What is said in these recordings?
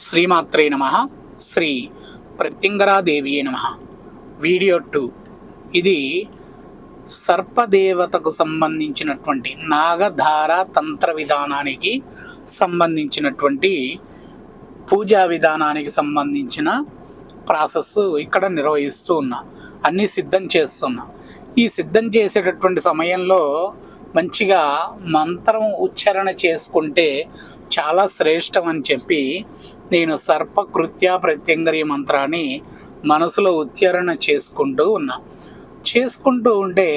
శ్రీమాత్రే నమ. శ్రీ ప్రత్యంగరాదేవియే నమ. Video two. ఇది సర్పదేవతకు సంబంధించినటువంటి నాగధార తంత్ర విధానానికి సంబంధించినటువంటి పూజా విధానానికి సంబంధించిన ప్రాసెస్ ఇక్కడ నిర్వహిస్తూ ఉన్నా. అన్నీ సిద్ధం చేస్తున్నా. ఈ సిద్ధం చేసేటటువంటి సమయంలో మంచిగా మంత్రం ఉచ్చారణ చేసుకుంటే చాలా శ్రేష్టం అని చెప్పి నేను సర్పకృత్య ప్రత్యంగరి మంత్రాన్ని మనసులో ఉచ్చారణ చేసుకుంటూ ఉన్నా. చేసుకుంటూ ఉంటే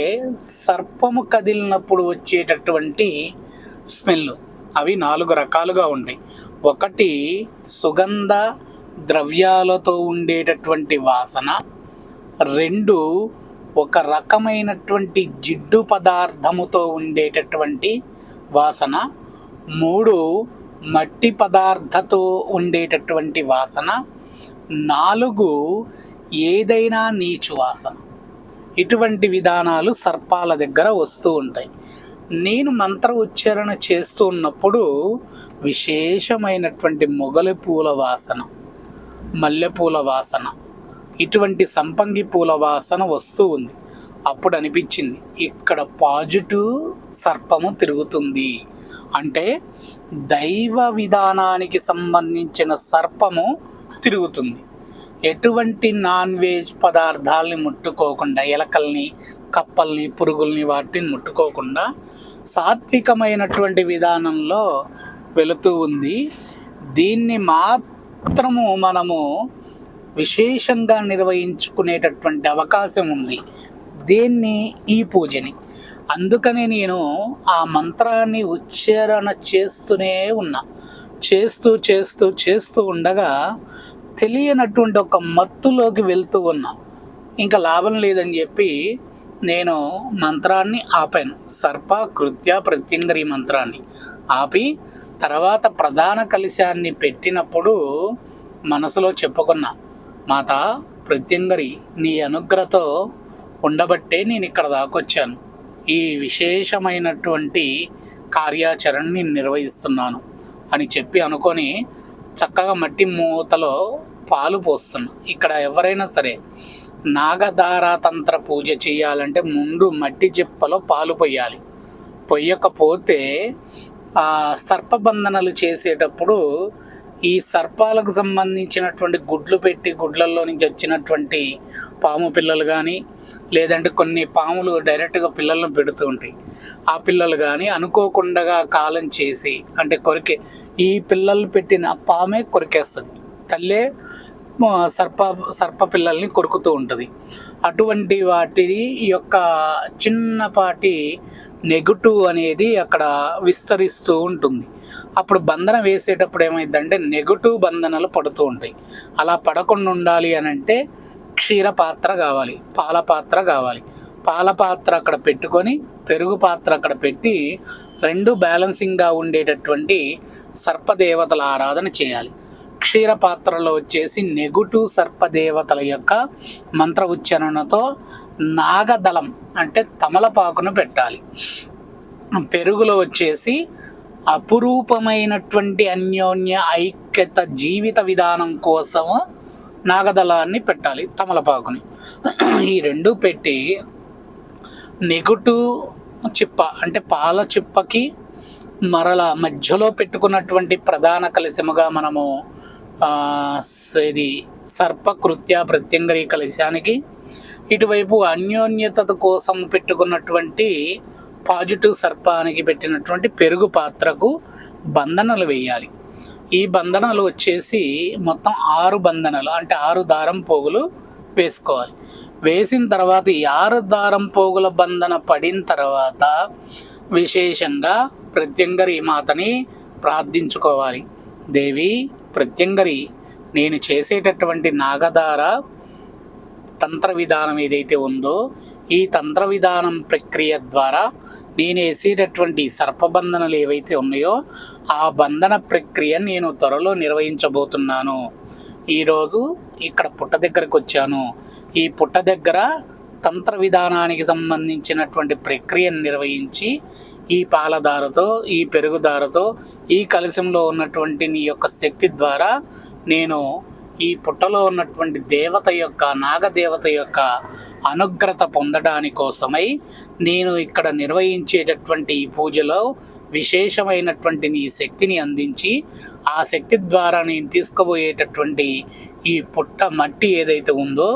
సర్పము కదిలినప్పుడు వచ్చేటటువంటి స్మెల్ అవి నాలుగు రకాలుగా ఉంటాయి. ఒకటి సుగంధ ద్రవ్యాలతో ఉండేటటువంటి వాసన. రెండు ఒక రకమైనటువంటి జిడ్డు పదార్థముతో ఉండేటటువంటి వాసన. మూడు మట్టి పదార్థతో ఉండేటటువంటి వాసన. నాలుగు ఏదైనా నీచు వాసన. ఇటువంటి విధానాలు సర్పాల దగ్గర వస్తూ ఉంటాయి. నేను మంత్ర ఉచ్చారణ చేస్తూ ఉన్నప్పుడు విశేషమైనటువంటి మొగలి పూల వాసన మల్లెపూల వాసన ఇటువంటి సంపంగి పూల వాసన వస్తూ ఉంది. అప్పుడు అనిపించింది ఇక్కడ పాజిటివ్ సర్పము తిరుగుతుంది. అంటే దైవ విధానానికి సంబంధించిన సర్పము తిరుగుతుంది. ఎటువంటి నాన్ వెజ్ పదార్థాలని ముట్టుకోకుండా ఎలకల్ని కప్పల్ని పురుగుల్ని వాటిని ముట్టుకోకుండా సాత్వికమైనటువంటి విధానంలో వెళుతూ ఉంది. దీన్ని మాత్రము మనము విశేషంగా నిర్వహించుకునేటటువంటి అవకాశం ఉంది. దీన్ని? ఈ పూజని. అందుకనే నేను ఆ మంత్రాన్ని ఉచ్చారణ చేస్తూనే ఉన్నా. చేస్తూ చేస్తూ చేస్తూ ఉండగా తెలియనటువంటి ఒక మత్తులోకి వెళ్తూ ఉన్నా. ఇంకా లాభం లేదని చెప్పి నేను మంత్రాన్ని ఆపాను. సర్ప కృత్య ప్రత్యంగరి మంత్రాన్ని ఆపి తర్వాత ప్రధాన కలశాన్ని పెట్టినప్పుడు మనసులో చెప్పుకున్నా మాత ప్రత్యంగరి నీ అనుగ్రహతో ఉండబట్టే నేను ఇక్కడ దాకొచ్చాను. ఈ విశేషమైనటువంటి కార్యాచరణని నిర్వహిస్తున్నాను అని చెప్పి అనుకొని చక్కగా మట్టి మూతలో పాలు పోస్తున్నా. ఇక్కడ ఎవరైనా సరే నాగధారాతంత్ర పూజ చేయాలంటే ముందు మట్టి చిప్పలో పాలు పొయ్యాలి పొయ్యకపోతే సర్పబంధనలు చేసేటప్పుడు ఈ సర్పాలకు సంబంధించినటువంటి గుడ్లు పెట్టి గుడ్లల్లో నుంచి వచ్చినటువంటి పాము పిల్లలు కానీ లేదంటే కొన్ని పాములు డైరెక్ట్గా పిల్లలను పెడుతూ ఉంటాయి. ఆ పిల్లలు కానీ అనుకోకుండా కాలం చేసి అంటే కొరికే ఈ పిల్లలు పెట్టిన పామే కొరికేస్తుంది. తల్లే సర్ప సర్ప పిల్లల్ని కొరుకుతూ ఉంటుంది. అటువంటి వాటి యొక్క చిన్నపాటి నెగటివ్ అనేది అక్కడ విస్తరిస్తూ ఉంటుంది. అప్పుడు బంధన వేసేటప్పుడు ఏమైందంటే నెగటివ్ బంధనలు పడుతూ ఉంటాయి. అలా పడకుండా ఉండాలి అని అంటే క్షీర పాత్ర కావాలి పాల పాత్ర కావాలి. పాల పాత్ర అక్కడ పెట్టుకొని పెరుగు పాత్ర అక్కడ పెట్టి రెండు బ్యాలెన్సింగ్గా ఉండేటటువంటి సర్పదేవతల ఆరాధన చేయాలి. క్షీర పాత్రలో వచ్చేసి నెగుటు సర్పదేవతల యొక్క మంత్ర ఉచ్చారణతో నాగదళం అంటే తమలపాకును పెట్టాలి. పెరుగులో వచ్చేసి అపురూపమైనటువంటి అన్యోన్య ఐక్యత జీవిత విధానం కోసం నాగదళాన్ని పెట్టాలి తమలపాకుని. ఈ రెండు పెట్టి నెగుటు చిప్ప అంటే పాల చిప్పకి మరల మధ్యలో పెట్టుకున్నటువంటి ప్రధాన కలశముగా మనము ఇది సర్పకృత్య ప్రత్యంగరి కలశానికి ఇటువైపు అన్యోన్యత కోసం పెట్టుకున్నటువంటి పాజిటివ్ సర్పానికి పెట్టినటువంటి పెరుగు పాత్రకు బంధనలు వేయాలి. ఈ బంధనాలు వచ్చేసి మొత్తం ఆరు బంధనాలు అంటే ఆరు దారం పోగులు వేసుకోవాలి. వేసిన తర్వాత ఈ ఆరు దారం పోగుల బంధన పడిన తర్వాత విశేషంగా ప్రత్యంగరి మాతని ప్రార్థించుకోవాలి. దేవి ప్రత్యంగరి నేను చేసేటటువంటి నాగధార తంత్ర విధానం ఏదైతే ఉందో ఈ తంత్ర విధానం ప్రక్రియ ద్వారా నేను వేసేటటువంటి సర్పబంధనలు ఏవైతే ఉన్నాయో ఆ బంధన ప్రక్రియ నేను త్వరలో నిర్వహించబోతున్నాను. ఈరోజు ఇక్కడ పుట్ట దగ్గరకు వచ్చాను. ఈ పుట్ట దగ్గర తంత్ర విధానానికి సంబంధించినటువంటి ప్రక్రియను నిర్వహించి ఈ పాలధారతో ఈ పెరుగుదారతో ఈ కలశంలో ఉన్నటువంటి నీ యొక్క శక్తి ద్వారా నేను ఈ పుట్టలో ఉన్నటువంటి దేవత యొక్క నాగదేవత యొక్క అనుగ్రత పొందడాని కోసమై నేను ఇక్కడ నిర్వహించేటటువంటి ఈ పూజలో విశేషమైనటువంటి నీ శక్తిని అందించి ఆ శక్తి ద్వారా నేను తీసుకుపోయేటటువంటి ఈ పుట్ట మట్టి ఏదైతే ఉందో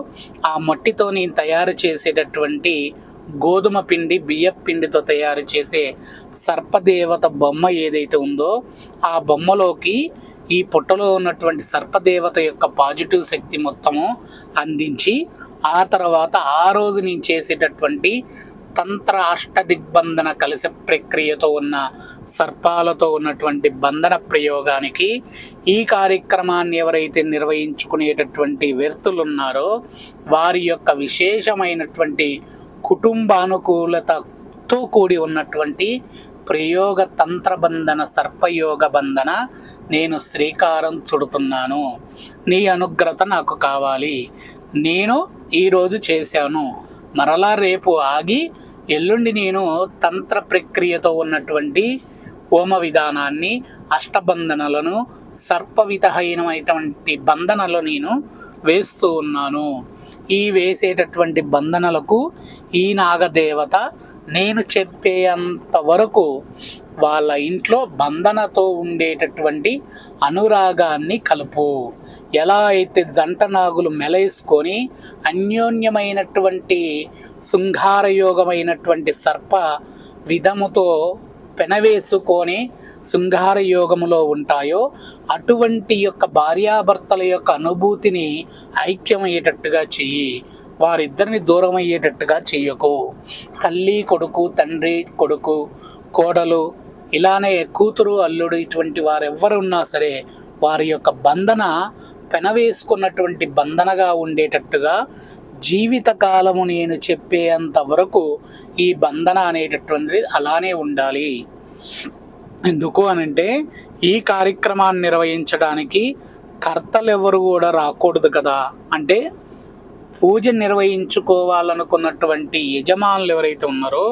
ఆ మట్టితో నేను తయారు చేసేటటువంటి గోధుమ పిండి బియ్య పిండితో తయారు చేసే సర్పదేవత బొమ్మ ఏదైతే ఉందో ఆ బొమ్మలోకి ఈ పుట్టలో ఉన్నటువంటి సర్పదేవత యొక్క పాజిటివ్ శక్తి మొత్తము అందించి ఆ తర్వాత ఆ రోజు నేను చేసేటటువంటి తంత్ర అష్ట దిగ్బంధన ప్రక్రియతో ఉన్న సర్పాలతో ఉన్నటువంటి బంధన ప్రయోగానికి ఈ కార్యక్రమాన్ని ఎవరైతే నిర్వహించుకునేటటువంటి వ్యక్తులున్నారో వారి యొక్క విశేషమైనటువంటి కుటుంబానుకూలతతో కూడి ఉన్నటువంటి ప్రయోగ తంత్రబంధన సర్పయోగ బంధన నేను శ్రీకారం చుడుతున్నాను. నీ అనుగ్రత నాకు కావాలి. నేను ఈరోజు చేశాను. మరలా రేపు ఆగి ఎల్లుండి నేను తంత్ర ప్రక్రియతో ఉన్నటువంటి హోమ విధానాన్ని అష్టబంధనలను సర్పవితహీనమైనటువంటి బంధనలు నేను వేస్తూ ఉన్నాను. ఈ వేసేటటువంటి బంధనలకు ఈ నాగదేవత నేను చెప్పేంత వరకు వాళ్ళ ఇంట్లో బంధనతో ఉండేటటువంటి అనురాగాన్ని కలుపు. ఎలా అయితే జంట నాగులు మెలేసుకొని అన్యోన్యమైనటువంటి శృంగారయోగమైనటువంటి సర్ప విధముతో పెనవేసుకొని శృంగార యోగములో ఉంటాయో అటువంటి యొక్క భార్యాభర్తల యొక్క అనుభూతిని ఐక్యమయ్యేటట్టుగా చెయ్యి. వారిద్దరిని దూరం అయ్యేటట్టుగా చెయ్యకు తల్లి కొడుకు తండ్రి కొడుకు కోడలు ఇలానే కూతురు అల్లుడు ఇటువంటి వారెవ్వరు ఉన్నా సరే వారి యొక్క బంధన పెనవేసుకున్నటువంటి బంధనగా ఉండేటట్టుగా జీవితకాలము నేను చెప్పేంత వరకు ఈ బంధన అనేటటువంటిది అలానే ఉండాలి. ఎందుకు అనంటే ఈ కార్యక్రమాన్ని నిర్వహించడానికి కర్తలు ఎవరు కూడా రాకూడదు కదా. అంటే పూజ నిర్వహించుకోవాలనుకున్నటువంటి యజమానులు ఎవరైతే ఉన్నారో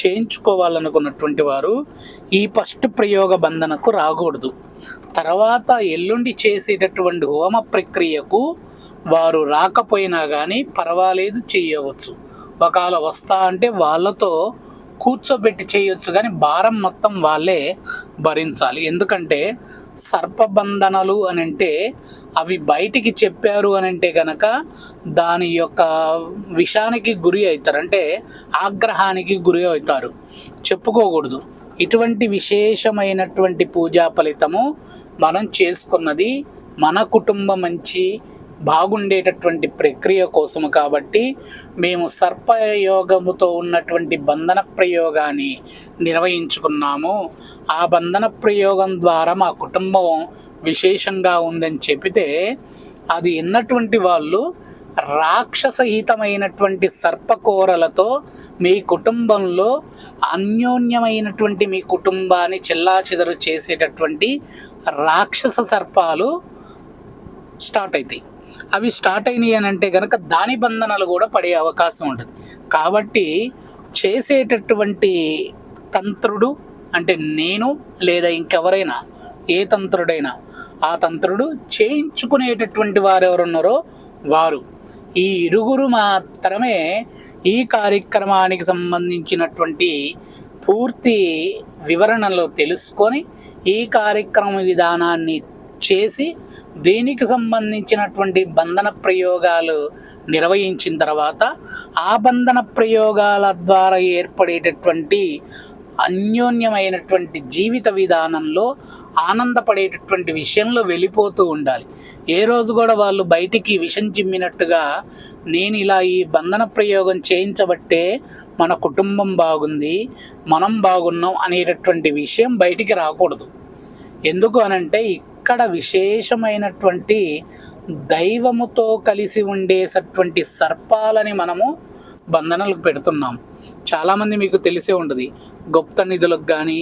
చేయించుకోవాలనుకున్నటువంటి వారు ఈ ఫస్ట్ ప్రయోగ బంధనకు రాకూడదు. తర్వాత ఎల్లుండి చేసేటటువంటి హోమ ప్రక్రియకు వారు రాకపోయినా కానీ పర్వాలేదు చేయవచ్చు. ఒకవేళ వస్తా అంటే వాళ్ళతో కూర్చోబెట్టి చేయొచ్చు కానీ భారం మొత్తం వాళ్ళే భరించాలి. ఎందుకంటే సర్పబంధనలు అని అంటే అవి బయటికి చెప్పారు అని అంటే గనక దాని యొక్క విషానికి గురి అవుతారు. అంటే ఆగ్రహానికి గురి అవుతారు. చెప్పుకోకూడదు. ఇటువంటి విశేషమైనటువంటి పూజా ఫలితము మనం చేసుకున్నది మన కుటుంబం మంచి బాగుండేటటువంటి ప్రక్రియ కోసము కాబట్టి మేము సర్పయోగముతో ఉన్నటువంటి బంధన ప్రయోగాన్ని నిర్వహించుకున్నాము. ఆ బంధన ప్రయోగం ద్వారా మా కుటుంబం విశేషంగా ఉందని చెబితే అది ఎన్నటువంటి వాళ్ళు రాక్షసహితమైనటువంటి సర్పకోరలతో మీ కుటుంబంలో అన్యోన్యమైనటువంటి మీ కుటుంబాన్ని చెల్లాచెదరు చేసేటటువంటి రాక్షస సర్పాలు స్టార్ట్ అవుతాయి అవి స్టార్ట్ అయినాయి అని అంటే కనుక దాని బంధనాలు కూడా పడే అవకాశం ఉంటుంది. కాబట్టి చేసేటటువంటి తంత్రుడు అంటే నేను లేదా ఇంకెవరైనా ఏ తంత్రుడైనా ఆ తంత్రుడు చేయించుకునేటటువంటి వారు ఎవరున్నారో వారు. ఈ ఇరుగురు మాత్రమే ఈ కార్యక్రమానికి సంబంధించినటువంటి పూర్తి వివరణలో తెలుసుకొని ఈ కార్యక్రమ విధానాన్ని చేసి దీనికి సంబంధించినటువంటి బంధన ప్రయోగాలు నిర్వహించిన తర్వాత ఆ బంధన ప్రయోగాల ద్వారా ఏర్పడేటటువంటి అన్యోన్యమైనటువంటి జీవిత విధానంలో ఆనందపడేటటువంటి విషయంలో వెళ్ళిపోతూ ఉండాలి. ఏ రోజు కూడా వాళ్ళు బయటికి విషం చిమ్మినట్టుగా నేను ఇలా ఈ బంధన ప్రయోగం చేయించబట్టే మన కుటుంబం బాగుంది మనం బాగున్నాం అనేటటువంటి విషయం బయటికి రాకూడదు. ఎందుకు అనంటే ఇక్కడ విశేషమైనటువంటి దైవముతో కలిసి ఉండేటటువంటి సర్పాలని మనము బంధనలకు పెడుతున్నాం. చాలామంది మీకు తెలిసే ఉంటుంది. గుప్త నిధులకు కానీ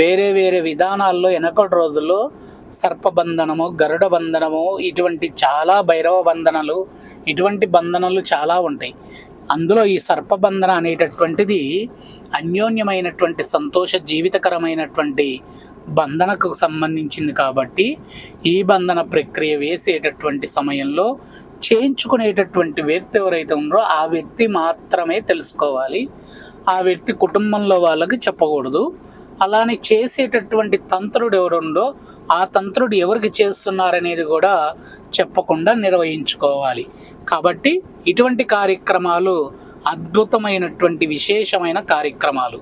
వేరే వేరే విధానాల్లో వెనకటి రోజుల్లో సర్పబంధనము గరుడ బంధనము ఇటువంటి చాలా భైరవ బంధనలు ఇటువంటి బంధనలు చాలా ఉంటాయి. అందులో ఈ సర్పబంధన అనేటటువంటిది అన్యోన్యమైనటువంటి సంతోష జీవితకరమైనటువంటి బంధనకు సంబంధించింది కాబట్టి ఈ బంధన ప్రక్రియ వేసేటటువంటి సమయంలో చేయించుకునేటటువంటి వ్యక్తి ఎవరైతే ఉన్నారో ఆ వ్యక్తి మాత్రమే తెలుసుకోవాలి. ఆ వ్యక్తి కుటుంబంలో వాళ్ళకి చెప్పకూడదు. అలానే చేసేటటువంటి తంత్రుడు ఎవరుండో ఆ తంత్రుడు ఎవరికి చేస్తున్నారనేది కూడా చెప్పకుండా నిర్వహించుకోవాలి. కాబట్టి ఇటువంటి కార్యక్రమాలు అద్భుతమైనటువంటి విశేషమైన కార్యక్రమాలు.